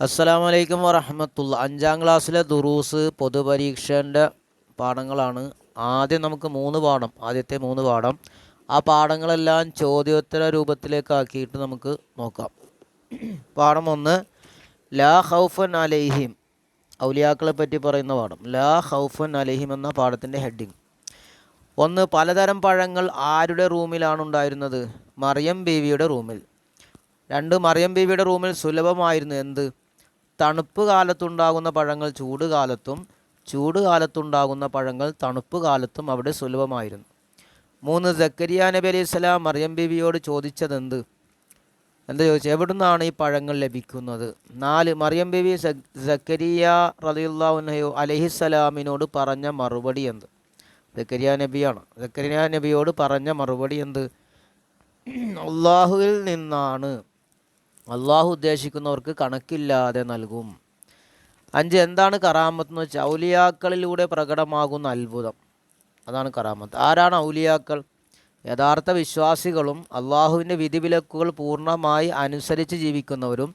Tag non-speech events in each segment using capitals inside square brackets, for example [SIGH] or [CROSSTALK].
അസ്സലാമു അലൈക്കും വറഹമത്തുള്ള അഞ്ചാം ക്ലാസ്സിലെ ദുറൂസ് പൊതുപരീക്ഷന്റെ പാഠങ്ങളാണ്. ആദ്യം നമുക്ക് മൂന്ന് പാഠം ആദ്യത്തെ മൂന്ന് പാഠം. ആ പാഠങ്ങളെല്ലാം ചോദ്യോത്തര രൂപത്തിലേക്കാക്കിയിട്ട് നമുക്ക് നോക്കാം. പാഠം ഒന്ന് ലാ ഹൗഫൻ അലൈഹിം. ഔലിയാക്കളെ പറ്റി പറയുന്ന പാഠം. ലാ ഹൗഫൻ അലൈഹിം എന്ന പാഠത്തിന്റെ ഹെഡിങ്. ഒന്ന് പലതരം പഴങ്ങൾ ആരുടെ റൂമിലാണ് ഉണ്ടായിരുന്നത്? മറിയം ബീവിയുടെ റൂമിൽ. രണ്ട് മറിയം ബീവിയുടെ റൂമിൽ സുലഭമായിരുന്നു എന്ത്? തണുപ്പ് കാലത്തുണ്ടാകുന്ന പഴങ്ങൾ ചൂട് കാലത്തും ചൂട് കാലത്തുണ്ടാകുന്ന പഴങ്ങൾ തണുപ്പ് കാലത്തും അവിടെ സുലഭമായിരുന്നു. മൂന്ന് ജക്കരിയ നബി അലൈഹി സ്വലാം മറിയം ബീവിയോട് ചോദിച്ചതെന്ത്? എന്താ ചോദിച്ചത് എവിടുന്നാണ് ഈ പഴങ്ങൾ ലഭിക്കുന്നത്? നാല് മറിയം ബിബി ജക്കരിയ റലിയുല്ലാഹുനയോ അലഹി അലഹിസ്സലാമിനോട് പറഞ്ഞ മറുപടി എന്ത്? ജക്കരിയ നബിയാണ്. ജക്കരിയ നബിയോട് പറഞ്ഞ മറുപടി എന്ത്? [CLEARS THROAT] അള്ളാഹുവിൽ നിന്നാണ്. അള്ളാഹു ഉദ്ദേശിക്കുന്നവർക്ക് കണക്കില്ലാതെ നൽകും. അഞ്ച് എന്താണ് കറാമത്ത് എന്ന് വെച്ചാൽ ഔലിയാക്കളിലൂടെ പ്രകടമാകുന്ന അത്ഭുതം. അതാണ് കറാമത്ത്. ആരാണ് ഔലിയാക്കൾ? യഥാർത്ഥ വിശ്വാസികളും അള്ളാഹുവിന്റെ വിധിവിലക്കുകൾ പൂർണമായി അനുസരിച്ച് ജീവിക്കുന്നവരും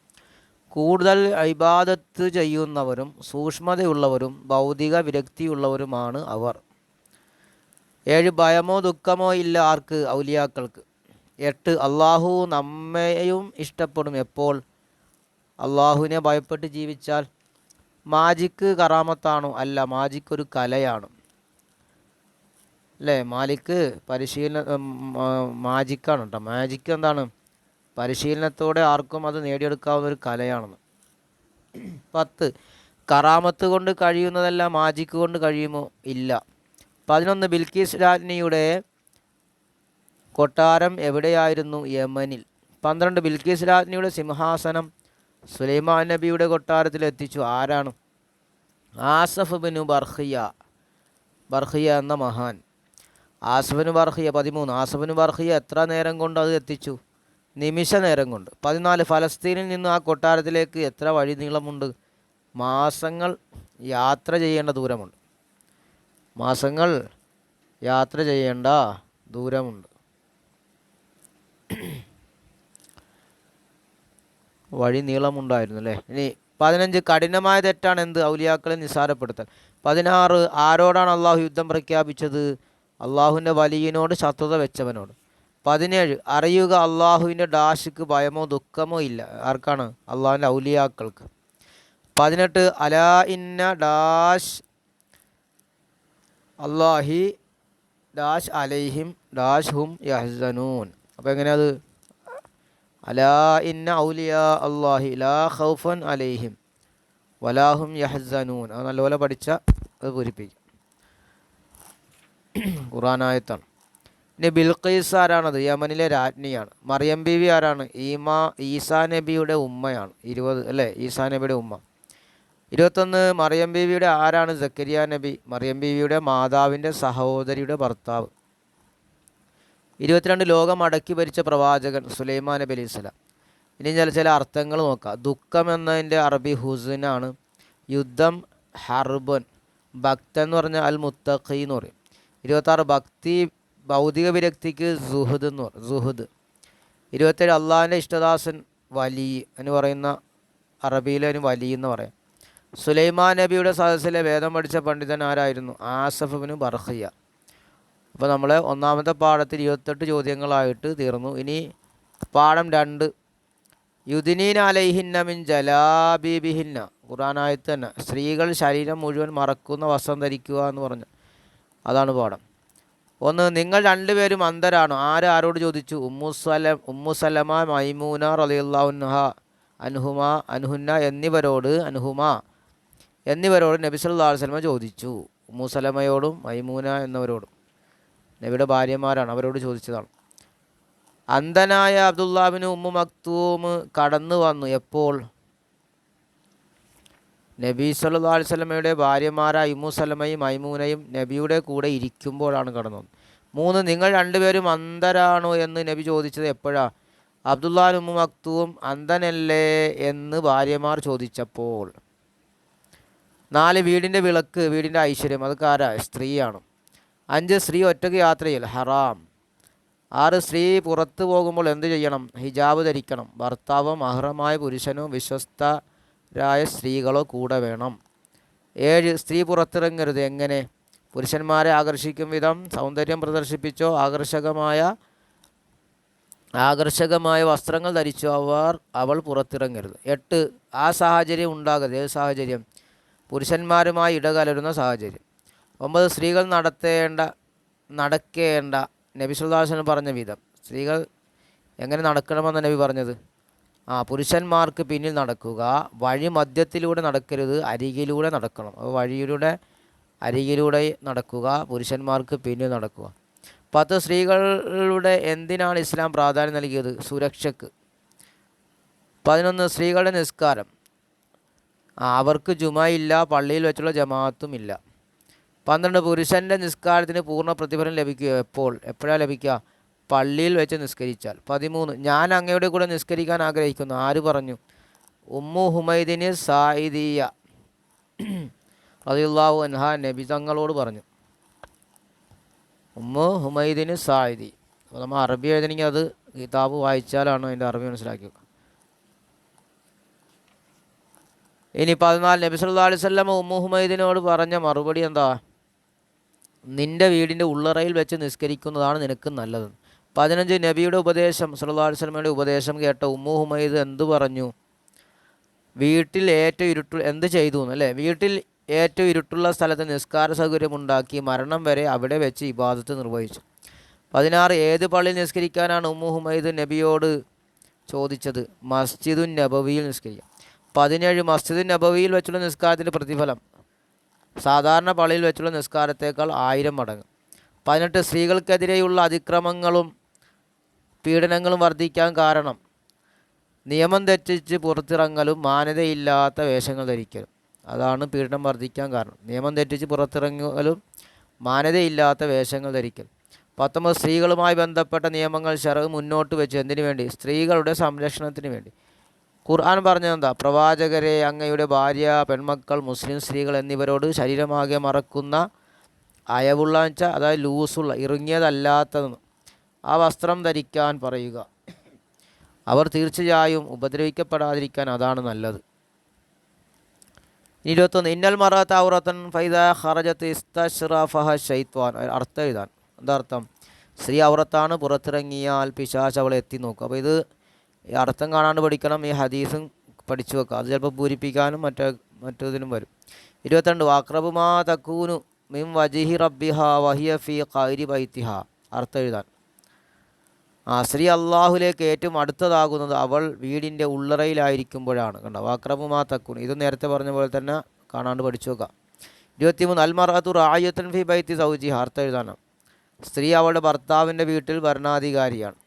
കൂടുതൽ ഇബാദത്ത് ചെയ്യുന്നവരും സൂക്ഷ്മതയുള്ളവരും ഭൗതിക വിരക്തിയുള്ളവരുമാണ് അവർ. ഏഴ് ഭയമോ ദുഃഖമോ ഇല്ല ആർക്ക്? ഔലിയാക്കൾക്ക്. എട്ട് അള്ളാഹു നമ്മയും ഇഷ്ടപ്പെടും എപ്പോൾ? അള്ളാഹുവിനെ ഭയപ്പെട്ട് ജീവിച്ചാൽ മാജിക്ക് കറാമത്താണോ അല്ല മാജിക്ക് ഒരു കലയാണ്. അല്ലേ? മാലിക്ക് പരിശീലന മാജിക്കാണ് കേട്ടോ. മാജിക്ക് എന്താണ്? പരിശീലനത്തോടെ ആർക്കും അത് നേടിയെടുക്കാവുന്ന ഒരു കലയാണെന്ന്. പത്ത് കറാമത്ത് കൊണ്ട് കഴിയുന്നതല്ല മാജിക്ക് കൊണ്ട് കഴിയുമോ? ഇല്ല. പതിനൊന്ന് ബിൽക്കീസ് രാജ്ഞിയുടെ കൊട്ടാരം എവിടെയായിരുന്നു യമനിൽ? പന്ത്രണ്ട് ബിൽക്കീസ് രാജ്ഞിയുടെ സിംഹാസനം സുലൈമാൻ നബിയുടെ കൊട്ടാരത്തിൽ എത്തിച്ചു. ആരാണ്? ആസഫ് ബിനു ബർഹിയ. ബർഹിയ എന്ന മഹാൻ. ആസഫിന് ബർഹിയ പതിമൂന്ന്. ആസഫിന് ബർഹിയ എത്ര നേരം കൊണ്ട് അത് എത്തിച്ചു? നിമിഷ നേരം കൊണ്ട്. പതിനാല് ഫലസ്തീനിൽ നിന്ന് ആ കൊട്ടാരത്തിലേക്ക് എത്ര വഴി നീളമുണ്ട്? മാസങ്ങൾ യാത്ര ചെയ്യേണ്ട ദൂരമുണ്ട്. മാസങ്ങൾ യാത്ര ചെയ്യേണ്ട ദൂരമുണ്ട്. വഴി നീളമുണ്ടായിരുന്നു അല്ലേ? ഇനി പതിനഞ്ച് കഠിനമായ തെറ്റാണ് എന്ത്? ഔലിയാക്കളെ നിസ്സാരപ്പെടുത്തൽ. പതിനാറ് ആരോടാണ് അള്ളാഹു യുദ്ധം പ്രഖ്യാപിച്ചത്? അള്ളാഹുവിന്റെ വലിയനോട് ശത്രുത വെച്ചവനോട്. പതിനേഴ് അറിയുക അള്ളാഹുവിന്റെ ഡാഷിക്ക് ഭയമോ ദുഃഖമോ ഇല്ല. ആർക്കാണ്? അള്ളാഹുവിന്റെ ഔലിയാക്കൾക്ക്. പതിനെട്ട് അലാ ഇന്ന ഡാഷ് അള്ളാഹി ഡാഷ് അലൈഹിം ഡാഷ് ഹും യഹ്സനൂൻ. അപ്പോൾ എങ്ങനെയത് അലാ ഇന്ന ഔലിയ ലാ ഖൗഫൻ അലൈഹിം വലാഹും യഹ്സനൂൻ. അത് നല്ലപോലെ പഠിച്ച അത് പൂരിപ്പിക്കും. ഖുറാനായത്താണ് പിന്നെ ബിൽഖീസ് ആരാണത്? യമനിലെ രാജ്ഞിയാണ്. മറിയം ബിവി ആരാണ്? ഈമാ ഈസാ നബിയുടെ ഉമ്മയാണ്. ഇരുപത് അല്ലേ? ഈസാ നബിയുടെ ഉമ്മ. ഇരുപത്തൊന്ന് മറിയം ബിവിയുടെ ആരാണ്? സക്കരിയ നബി. മറിയം ബിവിയുടെ മാതാവിന്റെ സഹോദരിയുടെ ഭർത്താവ്. ഇരുപത്തിരണ്ട് ലോകം അടക്കി ഭരിച്ച പ്രവാചകൻ സുലൈമാൻ നബി അലൈഹി സ്വലാം. ഇനി ചില ചില അർത്ഥങ്ങൾ നോക്കാം. ദുഃഖം എന്നതിന്റെ അറബി ഹുസനാണ്. യുദ്ധം ഹർബൻ. ഭക്തൻ എന്ന് പറഞ്ഞാൽ അൽ മുത്തഖി എന്ന് പറയും. ഇരുപത്താറ് ഭക്തി ഭൗതിക വിരക്തിക്ക് സുഹദ് എന്ന് പറയും. സുഹദ്. ഇരുപത്തേഴ് അള്ളാഹിന്റെ ഇഷ്ടദാസൻ വലി എന്ന് പറയുന്ന അറബിയിലെ ഒരു വലി എന്ന് പറയാം. സുലൈമാൻ നബിയുടെ സദസ്സിലെ വേദം പഠിച്ച പണ്ഡിതൻ ആരായിരുന്നു? ആസഫിന് ബർഹിയ അപ്പോൾ നമ്മളെ ഒന്നാമത്തെ പാഠത്തിൽ ഇരുപത്തെട്ട് ചോദ്യങ്ങളായിട്ട് തീർന്നു. ഇനി പാഠം രണ്ട്. യുദിനീൻ അലൈഹിന്ന മിൻ ജലാബിബിഹിന്ന. ഖുറാനായത്ത് തന്നെ. സ്ത്രീകൾ ശരീരം മുഴുവൻ മറക്കുന്ന വസ്ത്രം ധരിക്കുക എന്ന് പറഞ്ഞു. അതാണ് പാഠം. ഒന്ന് നിങ്ങൾ രണ്ടുപേരും അന്തരാണ് ആരാരോട് ചോദിച്ചു? ഉമ്മുസല ഉമ്മുസലമ മൈമൂന റലിയുല്ലാഹ അൻഹുമ അൻഹുന്ന എന്നിവരോട് അൻഹുമ എന്നിവരോട് നബി സല്ലല്ലാഹു അലൈഹി വസല്ലമ ചോദിച്ചു. ഉമ്മുസലമയോടും മൈമൂന എന്നിവരോടും. നബിയുടെ ഭാര്യമാരാണ് അവരോട് ചോദിച്ചതാണ്. അന്ധനായ അബ്ദുല്ലാബിന് ഉമ്മു മക്തൂമ് കടന്നു വന്നു എപ്പോൾ? നബി സല്ലല്ലാഹു അലൈഹി വസല്ലമയുടെ ഭാര്യമാരായ ഇമ്മു സലമയും മൈമൂനയും നബിയുടെ കൂടെ ഇരിക്കുമ്പോഴാണ് കടന്നു മൂന്ന് നിങ്ങൾ രണ്ടുപേരും അന്ധരാണോ എന്ന് നബി ചോദിച്ചത് എപ്പോഴാണ് അബ്ദുല്ലാൻ ഉമ്മു മക്തൂം അന്ധനല്ലേ എന്ന് ഭാര്യമാർ ചോദിച്ചപ്പോൾ. നാല് വീടിന്റെ വിളക്ക് വീടിന്റെ ഐശ്വര്യം അത് ആരാ? സ്ത്രീയാണ്. അഞ്ച് സ്ത്രീ ഒറ്റയ്ക്ക് യാത്രയിൽ. ഹറാം. ആറ് സ്ത്രീ പുറത്തു പോകുമ്പോൾ എന്ത് ചെയ്യണം? ഹിജാബ് ധരിക്കണം. ഭർത്താവോ അഹ്റമായ പുരുഷനോ വിശ്വസ്തരായ സ്ത്രീകളോ കൂടെ വേണം. ഏഴ് സ്ത്രീ പുറത്തിറങ്ങരുത്. എങ്ങനെ? പുരുഷന്മാരെ ആകർഷിക്കും വിധം സൗന്ദര്യം പ്രദർശിപ്പിച്ചോ ആകർഷകമായ ആകർഷകമായ വസ്ത്രങ്ങൾ ധരിച്ചു അവർ അവൾ പുറത്തിറങ്ങരുത്. എട്ട് ആ സാഹചര്യം ഉണ്ടാകരുത്. ഏത് സാഹചര്യം? പുരുഷന്മാരുമായി ഇടകലരുന്ന സാഹചര്യം. ഒമ്പത് സ്ത്രീകൾ നടത്തേണ്ട നടക്കേണ്ട നബി സുൽദാസന് പറഞ്ഞ വിധം. സ്ത്രീകൾ എങ്ങനെ നടക്കണമെന്ന് നബി പറഞ്ഞത്? ആ പുരുഷന്മാർക്ക് പിന്നിൽ നടക്കുക വഴി മധ്യത്തിലൂടെ നടക്കരുത് അരികിലൂടെ നടക്കണം. അപ്പോൾ വഴിയിലൂടെ അരികിലൂടെ നടക്കുക പുരുഷന്മാർക്ക് പിന്നിൽ നടക്കുക. പത്ത് സ്ത്രീകളുടെ എന്തിനാണ് ഇസ്ലാം പ്രാധാന്യം നൽകിയത്? സുരക്ഷയ്ക്ക് പതിനൊന്ന് സ്ത്രീകളുടെ നിസ്കാരം. അവർക്ക് ജുമയില്ല പള്ളിയിൽ വെച്ചുള്ള ജമാഅത്തും ഇല്ല. പന്ത്രണ്ട് പുരുഷന്റെ നിസ്കാരത്തിന് പൂർണ പ്രതിഫലം ലഭിക്കുക എപ്പോൾ? എപ്പോഴാണ് ലഭിക്കുക? പള്ളിയിൽ വെച്ച് നിസ്കരിച്ചാൽ. പതിമൂന്ന്. ഞാൻ അങ്ങയുടെ കൂടെ നിസ്കരിക്കാൻ ആഗ്രഹിക്കുന്നു. ആര് പറഞ്ഞു? ഉമ്മു ഹുമൈദിന് സായിദിയ. റളിയല്ലാഹു അൻഹ നബി തങ്ങളോട് പറഞ്ഞു. ഉമ്മു ഹുമൈദിന് സായിദി. അപ്പോൾ നമ്മൾ അറബി എഴുതണമെങ്കിൽ അത് കിതാബ് വായിച്ചാലാണ് അതിന്റെ അറബി മനസ്സിലാക്കുക ഇനി പതിനാല്. നബി സല്ലാ അലൈഹി വസല്ലം ഉമ്മു ഹുമൈദിനോട് പറഞ്ഞ മറുപടി എന്താ? നിന്റെ വീടിന്റെ ഉള്ളറയിൽ വെച്ച് നിസ്കരിക്കുന്നതാണ് നിനക്ക് നല്ലത്. പതിനഞ്ച് നബിയുടെ ഉപദേശം വസല്ലമയുടെ ഉപദേശം കേട്ട ഉമ്മു ഹുമൈദ് എന്ത് പറഞ്ഞു? വീട്ടിൽ ഏറ്റവും ഇരുട്ടു എന്ത് ചെയ്തു അല്ലേ വീട്ടിൽ ഏറ്റവും ഇരുട്ടുള്ള സ്ഥലത്ത് നിസ്കാര സൗകര്യമുണ്ടാക്കി മരണം വരെ അവിടെ വെച്ച് ഇബാദത്ത് നിർവഹിച്ചു. പതിനാറ് ഏത് പള്ളിയിൽ നിസ്കരിക്കാനാണ് ഉമ്മു ഹുമൈദ് നബിയോട് ചോദിച്ചത്? മസ്ജിദുൻ നബവിയിൽ നിസ്കരിക്കാം. പതിനേഴ് മസ്ജിദുൻ നബവിയിൽ വെച്ചുള്ള നിസ്കാരത്തിന്റെ പ്രതിഫലം. സാധാരണ പള്ളിയിൽ വെച്ചുള്ള നിസ്കാരത്തേക്കാൾ ആയിരം മടങ്ങ്. പതിനെട്ട് സ്ത്രീകൾക്കെതിരെയുള്ള അതിക്രമങ്ങളും പീഡനങ്ങളും വർദ്ധിക്കാൻ കാരണം നിയമം തെറ്റിച്ച് പുറത്തിറങ്ങലും മാന്യതയില്ലാത്ത വേഷങ്ങൾ ധരിക്കലും. അതാണ് പീഡനം വർദ്ധിക്കാൻ കാരണം. നിയമം തെറ്റിച്ച് പുറത്തിറങ്ങലും മാന്യതയില്ലാത്ത വേഷങ്ങൾ ധരിക്കൽ പത്തൊമ്പത് സ്ത്രീകളുമായി ബന്ധപ്പെട്ട നിയമങ്ങൾ ഷെറവ് മുന്നോട്ട് വെച്ച് എന്തിനു വേണ്ടി? സ്ത്രീകളുടെ സംരക്ഷണത്തിന് വേണ്ടി. ഖുർആൻ പറഞ്ഞതെന്താ? പ്രവാചകരെ അങ്ങയുടെ ഭാര്യ പെൺമക്കൾ മുസ്ലിം സ്ത്രീകൾ എന്നിവരോട് ശരീരമാകെ മറക്കുന്ന അയവുള്ള വെച്ചാൽ അതായത് ലൂസുള്ള ഇറുങ്ങിയതല്ലാത്തതെന്ന്. ആ വസ്ത്രം ധരിക്കാൻ പറയുക. അവർ തീർച്ചയായും ഉപദ്രവിക്കപ്പെടാതിരിക്കാൻ അതാണ് നല്ലത്. ഇരുപത്തൊന്ന് ഇന്നൽ മറാത്ത ഔറത്തൻ ഫൈദ ഹറജത്ത് ഇസ്തഷ്റഫഹ ഷൈത്വാൻ അർത്ഥം എഴുതാൻ എന്താ അർത്ഥം? സ്ത്രീ ഔറത്താണ് പുറത്തിറങ്ങിയാൽ പിശാച് അവളെ എത്തി നോക്കും. അപ്പോൾ ഇത് ഈ അർത്ഥം കാണാണ്ട് പഠിക്കണം ഈ ഹദീസും പഠിച്ചു വെക്കുക. അത് ചിലപ്പോൾ പൂരിപ്പിക്കാനും മറ്റേ മറ്റേതിനും വരും. ഇരുപത്തിരണ്ട് വാക്രബുമാ തക്കൂനു മിം വജിഹി റബ്ബിഹ വഹിയ ഫി ഖൈരി ബൈത്തിഹ. അർത്ഥം എഴുതാൻ. ആ സ്ത്രീ അള്ളാഹുലേക്ക് ഏറ്റവും അടുത്തതാകുന്നത് അവൾ വീടിന്റെ ഉള്ളറയിലായിരിക്കുമ്പോഴാണ്. കണ്ടോ? വാക്രബുമാ തക്കൂൻ ഇത് നേരത്തെ പറഞ്ഞ പോലെ തന്നെ കാണാണ്ട് പഠിച്ചു വെക്കുക ഇരുപത്തിമൂന്ന് അൽമറാത്തു റായത്തൻ ഫി ബൈത്തി സൗജി അർത്ഥം എഴുതാനാണ്. സ്ത്രീ അവളുടെ ഭർത്താവിന്റെ വീട്ടിൽ ഭരണാധികാരിയാണ്.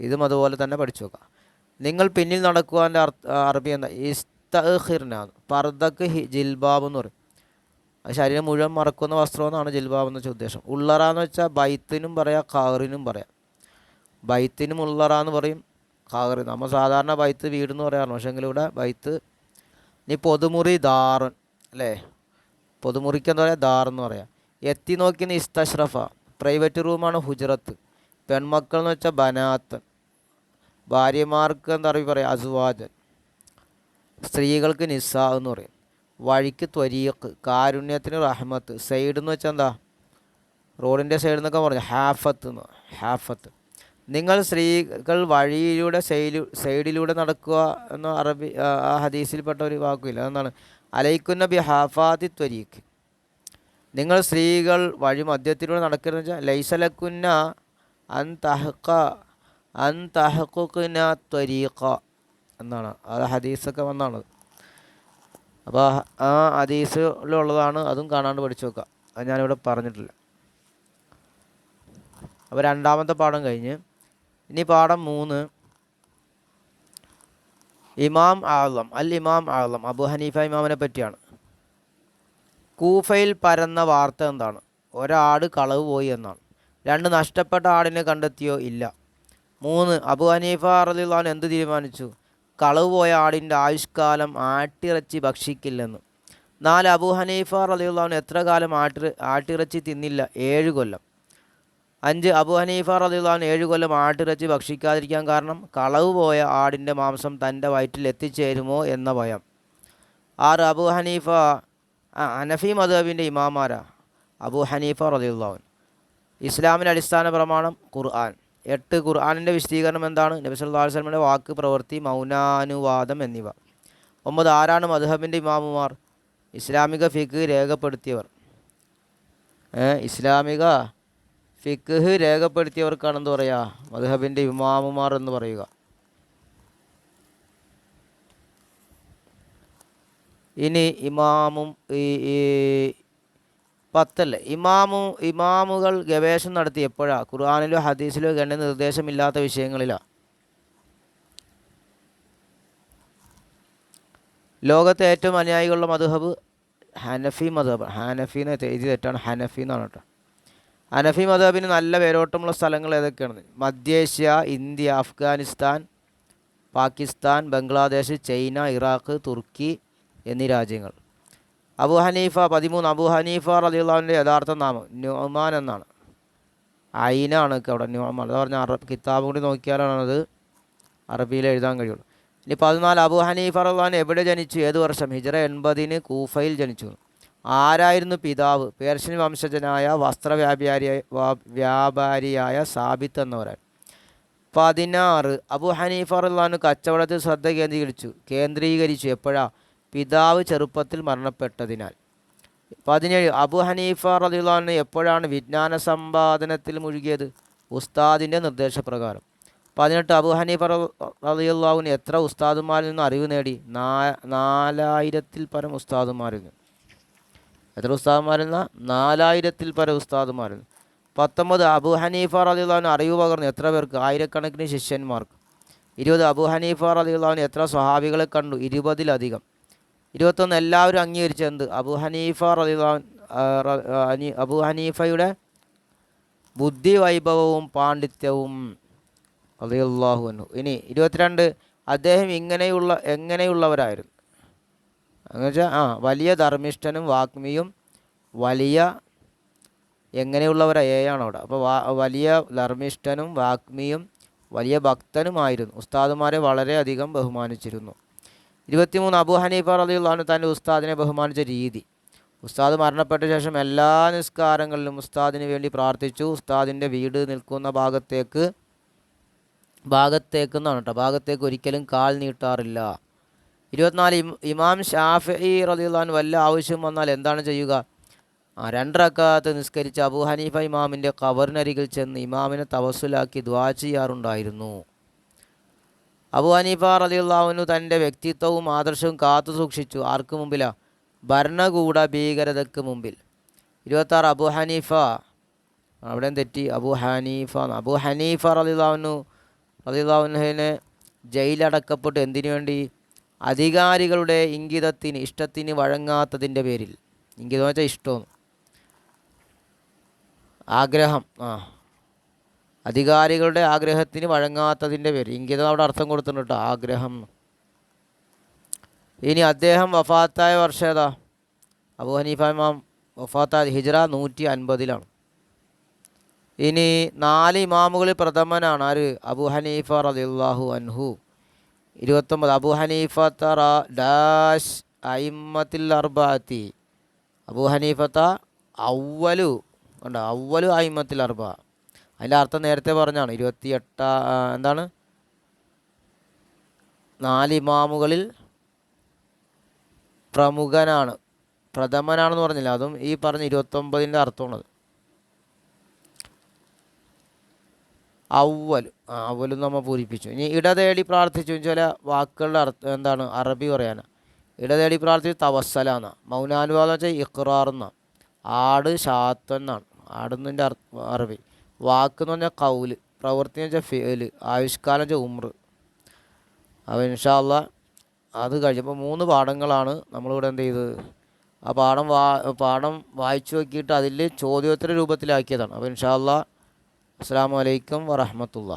ഇതും അതുപോലെ തന്നെ പഠിച്ചു നോക്കാം നിങ്ങൾ പിന്നിൽ നടക്കുവാന്റെ അറബി എന്താ? ഇസ്തഹിർനാണ് പർദ്ദക്ക് ഹി ജിൽബാബ് എന്ന് പറയും ശരീരം മുഴുവൻ മറക്കുന്ന വസ്ത്രം എന്നാണ് ജിൽബാബ് എന്ന് വെച്ചാൽ ഉദ്ദേശം. ഉള്ളറ എന്ന് വെച്ചാൽ ബൈത്തിനും പറയാം കാറിനും പറയാം. ബൈത്തിനും ഉള്ളറ എന്ന് പറയും കാറി നമ്മൾ സാധാരണ ബൈത്ത് വീട് എന്ന് പറയാറുണ്ട്. പക്ഷേ ഇവിടെ ബൈത്ത് ഇനി പൊതുമുറി ദാറൻ അല്ലേ? പൊതുമുറിക്ക് എന്താ പറയുക ദാർ എന്ന് പറയാം. എത്തി നോക്കിയ ഇസ്തഷ്റഫ. പ്രൈവറ്റ് റൂമാണ് ഹുജറത്ത്. പെൺമക്കൾ എന്ന് വെച്ചാൽ ബനാത്ത്. ഭാര്യമാർക്ക് എന്താ പറയുക പറയാം അസുവാജൻ സ്ത്രീകൾക്ക് നിസ്സാ എന്ന് പറയും. വഴിക്ക് ത്വരീഖ് കാരുണ്യത്തിന് റഹ്മത്ത്. സൈഡ് എന്ന് വെച്ചാൽ എന്താ? റോഡിന്റെ സൈഡ് എന്നൊക്കെ പറഞ്ഞു ഹാഫത്ത് എന്ന്. ഹാഫത്ത്. നിങ്ങൾ സ്ത്രീകൾ വഴിയിലൂടെ സൈലു സൈഡിലൂടെ നടക്കുക എന്ന അറബി ആ ഹദീസിൽപ്പെട്ട ഒരു വാക്കില്ല അതെന്താണ്? അലൈക്കുന്ന ബി ഹാഫാതി ത്വരീഖ്. നിങ്ങൾ സ്ത്രീകൾ വഴി മദ്യത്തിലൂടെ നടക്കരുതെന്ന് വെച്ചാൽ ലൈസലക്കുന്ന അൻ തഹക്ക അൻ തഹക്കുന ത്വരീഖ എന്നാണ്. അത് ഹദീസൊക്കെ വന്നാണ് അപ്പോൾ ആ ഹദീസിലുള്ളതാണ് അതും കാണാണ്ട് പഠിച്ചു വെക്കുക അത് ഞാനിവിടെ പറഞ്ഞിട്ടില്ല. അപ്പോൾ രണ്ടാമത്തെ പാഠം കഴിഞ്ഞ് ഇനി പാഠം മൂന്ന്. ഇമാം ആളം അൽ ഇമാം ആളം അബു ഹനീഫ ഇമാമിനെ പറ്റിയാണ്. കൂഫയിൽ പരന്ന വാർത്ത എന്താണ്? ഒരാട് കളവ് പോയി എന്നാണ്. രണ്ട് നഷ്ടപ്പെട്ട ആടിനെ കണ്ടെത്തിയോ? ഇല്ല. മൂന്ന് അബു ഹനീഫ റലിള്ളാൻ എന്ത് തീരുമാനിച്ചു? കളവ് പോയ ആടിന്റെ ആയുഷ്കാലം ആട്ടിറച്ചി ഭക്ഷിക്കില്ലെന്ന്. നാല് അബു ഹനീഫ റലിള്ളാൻ എത്ര കാലം ആട്ടി ആട്ടിറച്ചി തിന്നില്ല? ഏഴ് കൊല്ലം. അഞ്ച് അബു ഹനീഫ റലിള്ളാൻ ഏഴ് കൊല്ലം ആട്ടിറച്ചി ഭക്ഷിക്കാതിരിക്കാൻ കാരണം കളവ് പോയ ആടിന്റെ മാംസം തന്റെ വയറ്റിൽ എത്തിച്ചേരുമോ എന്ന ഭയം. ആറ് അബു ഹനീഫ അനഫി മധുബിന്റെ ഇമാമാര? അബു ഹനീഫ റലിയുള്ളവൻ ഇസ്ലാമിന്റെ അടിസ്ഥാന പ്രമാണം ഖുർആൻ. എട്ട് ഖുർആാനിന്റെ വിശദീകരണം എന്താണ്? നബി അലൈഹി വസല്ലമയുടെ വാക്ക് പ്രവൃത്തി മൗനാനുവാദം എന്നിവ. ഒമ്പത് ആരാണ് മധുഹബിന്റെ ഇമാമുമാർ? ഇസ്ലാമിക ഫിഖ് രേഖപ്പെടുത്തിയവർ. ഇസ്ലാമിക ഫിഖ് രേഖപ്പെടുത്തിയവർക്കാണ് എന്ത് പറയുക മധുഹബിന്റെ ഇമാമുമാർ എന്ന് പറയുക. ഇനി ഇമാമും ഈ പത്തല്ലേ. ഇമാമു ഇമാമുകൾ ഗവേഷണം നടത്തി എപ്പോഴാ ഖുർആാനിലോ ഹദീസിലോ ഗണ്യ നിർദ്ദേശമില്ലാത്ത വിഷയങ്ങളിലാണ് ലോകത്തെ ഏറ്റവും അനുയായികളുള്ള മധുഹബ് ഹനഫി മധുഹബ്. ഹനഫി എന്ന് എഴുതി തെറ്റാണ്. ഹനഫി എന്നാണ് കേട്ടോ. ഹനഫി മധുഹബിന് നല്ല വേരോട്ടമുള്ള സ്ഥലങ്ങൾ ഏതൊക്കെയാണ്? മധ്യേഷ്യ India Afghanistan Pakistan Bangladesh China Iraq Turkey എന്നീ രാജ്യങ്ങൾ. അബു ഹനീഫ പതിമൂന്ന് അബു ഹനീഫ റലിയുള്ളാവിന്റെ യഥാർത്ഥ നാമം. ന്യൂമാൻ എന്നാണ്. അയിനാണ് അവിടെ ന്യൂമാൻ അത് പറഞ്ഞാൽ അറബ് കിതാബ് കൂടി നോക്കിയാലാണ് അത് അറബിയിൽ എഴുതാൻ കഴിയുള്ളൂ. ഇനി പതിനാല് അബു ഹനീഫ റഹ്ലാൻ എവിടെ ജനിച്ചു? ഏത് വർഷം? ഹിജറ എൺപതിന് കൂഫയിൽ ജനിച്ചു. ആരായിരുന്നു പിതാവ്? പേർഷ്യൻ വംശജനായ വസ്ത്രവ്യാപാരി വ്യാപാരിയായ സാബിത്ത് എന്നവരാണ്. പതിനാറ് അബു ഹനീഫ റഹ്ലാൻ കച്ചവടത്തിൽ ശ്രദ്ധ കേന്ദ്രീകരിച്ചു. കേന്ദ്രീകരിച്ചു. എപ്പോഴാ? പിതാവ് ചെറുപ്പത്തിൽ മരണപ്പെട്ടതിനാൽ. പതിനേഴ് അബു ഹനീഫ റലിള്ളാന് എപ്പോഴാണ് വിജ്ഞാന സമ്പാദനത്തിൽ മുഴുകിയത്? ഉസ്താദിന്റെ നിർദ്ദേശപ്രകാരം. പതിനെട്ട് അബു ഹനീഫ റലിയുള്ളാവിന് എത്ര ഉസ്താദുമാരിൽ നിന്ന് അറിവ് നേടി? നാ നാലായിരത്തിൽ പരം ഉസ്താദുമാരിൽ നിന്ന്. എത്ര ഉസ്താദുമാരിൽ നിന്ന്? നാലായിരത്തിൽ പരം ഉസ്താദുമാരിൽ നിന്ന്. പത്തൊമ്പത് അബു ഹനീഫ റലിയുള്ളാവിന് അറിവ് പകർന്നു എത്ര പേർക്ക്? ആയിരക്കണക്കിന് ശിഷ്യന്മാർക്ക്. ഇരുപത് അബു ഹനീഫ റലിയുള്ളാവിന് എത്ര സ്വഹാബികളെ കണ്ടു? ഇരുപതിലധികം. ഇരുപത്തൊന്ന് എല്ലാവരും അംഗീകരിച്ചെന്ത് അബു ഹനീഫ റളിയല്ലാഹു ആ, റ- ആ, അനി- അബു ഹനീഫയുടെ ബുദ്ധി വൈഭവവും പാണ്ഡിത്യവും അൻഹു. ഇനി ഇരുപത്തിരണ്ട് അദ്ദേഹം ഇങ്ങനെയുള്ള എങ്ങനെയുള്ളവരായിരുന്നു? എന്നുവെച്ചാൽ ആ വലിയ ധർമ്മിഷ്ഠനും വാഗ്മിയും വലിയ എങ്ങനെയുള്ളവരാ? ഏയാണ് അവിടെ. അപ്പോൾ വലിയ ധർമ്മിഷ്ഠനും വാഗ്മിയും വലിയ ഭക്തനുമായിരുന്നു. ഉസ്താദുമാരെ വളരെയധികം ബഹുമാനിച്ചിരുന്നു. ഇരുപത്തിമൂന്ന് അബു ഹനീഫ റലിയുള്ളാണ് തന്റെ ഉസ്താദിനെ ബഹുമാനിച്ച രീതി. ഉസ്താദ് മരണപ്പെട്ട ശേഷം എല്ലാ നിസ്കാരങ്ങളിലും ഉസ്താദിന് വേണ്ടി പ്രാർത്ഥിച്ചു. ഉസ്താദിന്റെ വീട് നിൽക്കുന്ന ഭാഗത്തേക്ക് ഭാഗത്തേക്ക് എന്നാണ് കേട്ടോ ഭാഗത്തേക്ക് ഒരിക്കലും കാൽ നീട്ടാറില്ല. ഇരുപത്തിനാല് ഇമാം ഷാഫി റലിയുള്ളാൻ വല്ല ആവശ്യം വന്നാൽ എന്താണ് ചെയ്യുക? ആ രണ്ടറക്കാത്ത് നിസ്കരിച്ച അബു ഹനീഫ ഇമാമിന്റെ കവറിനരികിൽ ചെന്ന് ഇമാമിനെ തവസുലാക്കി ദ്വാ ചെയ്യാറുണ്ടായിരുന്നു. അബു ഹനീഫ റലിയുള്ളാഹുനു തന്റെ വ്യക്തിത്വവും ആദർശവും കാത്തു സൂക്ഷിച്ചു. ആർക്ക് മുമ്പിലാ? ഭരണകൂട ഭീകരതയ്ക്ക് മുമ്പിൽ. ഇരുപത്താറ് അബു ഹനീഫ. അവിടെ തെറ്റി. അബു ഹനീഫ. അബു ഹനീഫ റലിയുള്ളാഹുനു റലിയുള്ളാഹുനെ ജയിലടക്കപ്പെട്ടു എന്തിനു വേണ്ടി? അധികാരികളുടെ ഇംഗിതത്തിന് ഇഷ്ടത്തിന് വഴങ്ങാത്തതിന്റെ പേരിൽ. ഇംഗിതം വെച്ചാൽ ഇഷ്ടം ആഗ്രഹം. ആ. അധികാരികളുടെ ആഗ്രഹത്തിന് വഴങ്ങാത്തതിന്റെ പേര് ഇംഗിതം അവിടെ അർത്ഥം കൊടുത്തിട്ടുണ്ട് ആഗ്രഹം. ഇനി അദ്ദേഹം വഫാത്തായ വർഷം ഏതാ? അബു ഹനീഫ ഇമാം വഫാത്തായ ഹിജ്റ നൂറ്റി അൻപതിലാണ് ഇനി നാല് ഇമാമുകളിൽ പ്രഥമനാണ് ആര്? അബു ഹനീഫ റളിയല്ലാഹു അൻഹു. ഇരുപത്തൊമ്പത് അബു ഹനീഫ തറ ഡാഷ് അയിമത്തിൽ അർബാത്തി. അബു ഹനീഫത്ത ഔവലു കണ്ടോ? ഔവലു അയിമത്തിൽ അർബ. അതിന്റെ അർത്ഥം നേരത്തെ പറഞ്ഞാണ്. ഇരുപത്തി എന്താണ്? നാല് ഇമാമുകളിൽ പ്രമുഖനാണ്. പ്രഥമനാണെന്ന് പറഞ്ഞില്ല. അതും ഈ പറഞ്ഞ ഇരുപത്തൊമ്പതിന്റെ അർത്ഥമാണത്. അവൽ അവലും നമ്മൾ പൂരിപ്പിച്ചു. ഇനി ഇടതേടി പ്രാർത്ഥിച്ചു. ചില വാക്കുകളുടെ അർത്ഥം എന്താണ് അറബി പറയാനാ. ഇടതേടി പ്രാർത്ഥിച്ചു തവസ്സലാന്ന മൗനാനുവാദം വെച്ചാൽ ഇഖ്റാർ എന്നാണ്. ആട് ഷാത്തെന്നാണ് ആടുന്നതിന്റെ അർത്ഥം അറബി. വാക്ക് എന്ന് പറഞ്ഞാൽ കൗൽ പ്രവൃത്തി എന്ന് വെച്ചാൽ ഫേൽ ആയുഷ്കാലം വെച്ചാൽ ഉമ്ര അപ്പോൾ ഇൻഷാല്ല അത് കഴിഞ്ഞപ്പോൾ മൂന്ന് പാഠങ്ങളാണ് നമ്മളിവിടെ എന്ത് ചെയ്തത്. ആ പാഠം വാ പാഠം വായിച്ചു നോക്കിയിട്ട് അതിൽ ചോദ്യോത്തര രൂപത്തിലാക്കിയതാണ്. അപ്പോൾ ഇൻഷാല്ല അസ്സാം വലൈക്കും വറഹമത്തുള്ള